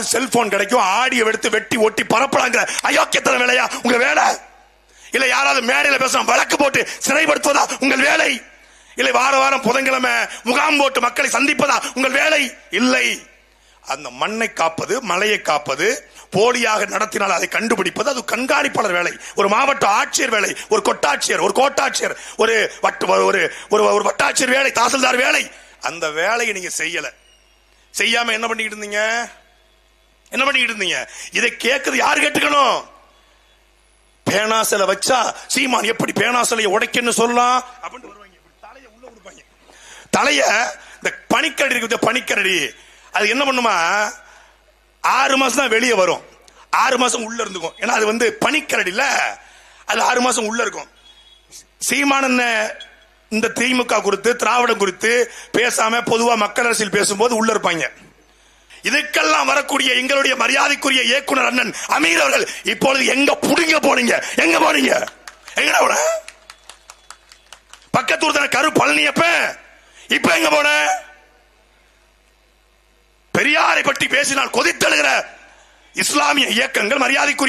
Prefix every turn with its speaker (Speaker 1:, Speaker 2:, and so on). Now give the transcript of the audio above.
Speaker 1: ஏதாவது செல்போன் கிடைக்கும். ஆடியோ எடுத்து வெட்டி ஒட்டி பரப்பலாங்கிற அயோக்கியத்தன வேலையா? உங்க வேலை? இல்ல யாராவது மேடையில பேசுறோம் வழக்கு போட்டு சிறைப்படுத்துவதா உங்கள் வேலை? இல்லை வார வாரம் புதன்கிழமை முகாம் போட்டு மக்களை சந்திப்பதா உங்கள் வேலை? இல்லை. அந்த மண்ணை காப்பது மலையை காப்பது போலியாக நடத்தினால் அதை கண்டுபிடிப்பது அது கண்காணிப்பாளர் வேலை. ஒரு மாவட்ட ஆட்சியர் வேலை ஒரு கொட்டாட்சியர் ஒரு கோட்டாட்சியர் ஒரு வட்ட ஒரு ஒரு வட்டாட்சியர் வேலை தாசில்தார் வேலை. அந்த வேலையை நீங்க செய்யல. செய்யாம என்ன பண்ணிக்கிட்டு இருந்தீங்க? என்ன பண்ணிக்கிட்டு இருந்தீங்க இதை கேட்கறது யார் கேட்டுக்கணும்? பேனாசலை வச்சா சீமான் எப்படி பேனாசலையை உடைக்கன்னு சொல்லலாம்? அப்படின்னு வருவாங்க. தலையை தலைய உள்ள கொடுப்பாங்க. தலைய இந்த பனிக்கரடி இருக்கு பனிக்கரடி. அது என்ன பண்ணுமா? ஆறு மாசம் தான் வெளியே வரும். ஆறு மாசம் உள்ள இருந்துக்கும். ஏன்னா அது வந்து பனிக்கரடியில் அது ஆறு மாசம் உள்ள இருக்கும். சீமானன் இந்த திமுக குறித்து திராவிடம் குறித்து பேசாம பொதுவா மக்கள் அரசியல் பேசும்போது உள்ள இருப்பாங்க. இதுக்கெல்லாம் வரக்கூடிய எங்களுடைய மரியாதைக்குரிய இயக்குனர் அண்ணன் அமீர் அவர்கள் இப்பொழுது எங்க புடுங்க போனீங்க? எங்க போனீங்க? எங்க பக்கத்தூர் தான கரு பழனியப்ப இப்ப எங்க போன? பெரியாரை பற்றி பேசினால் கொதித்தழுகிற இஸ்லாமிய இயக்கங்கள் மரியாதைக்குரிய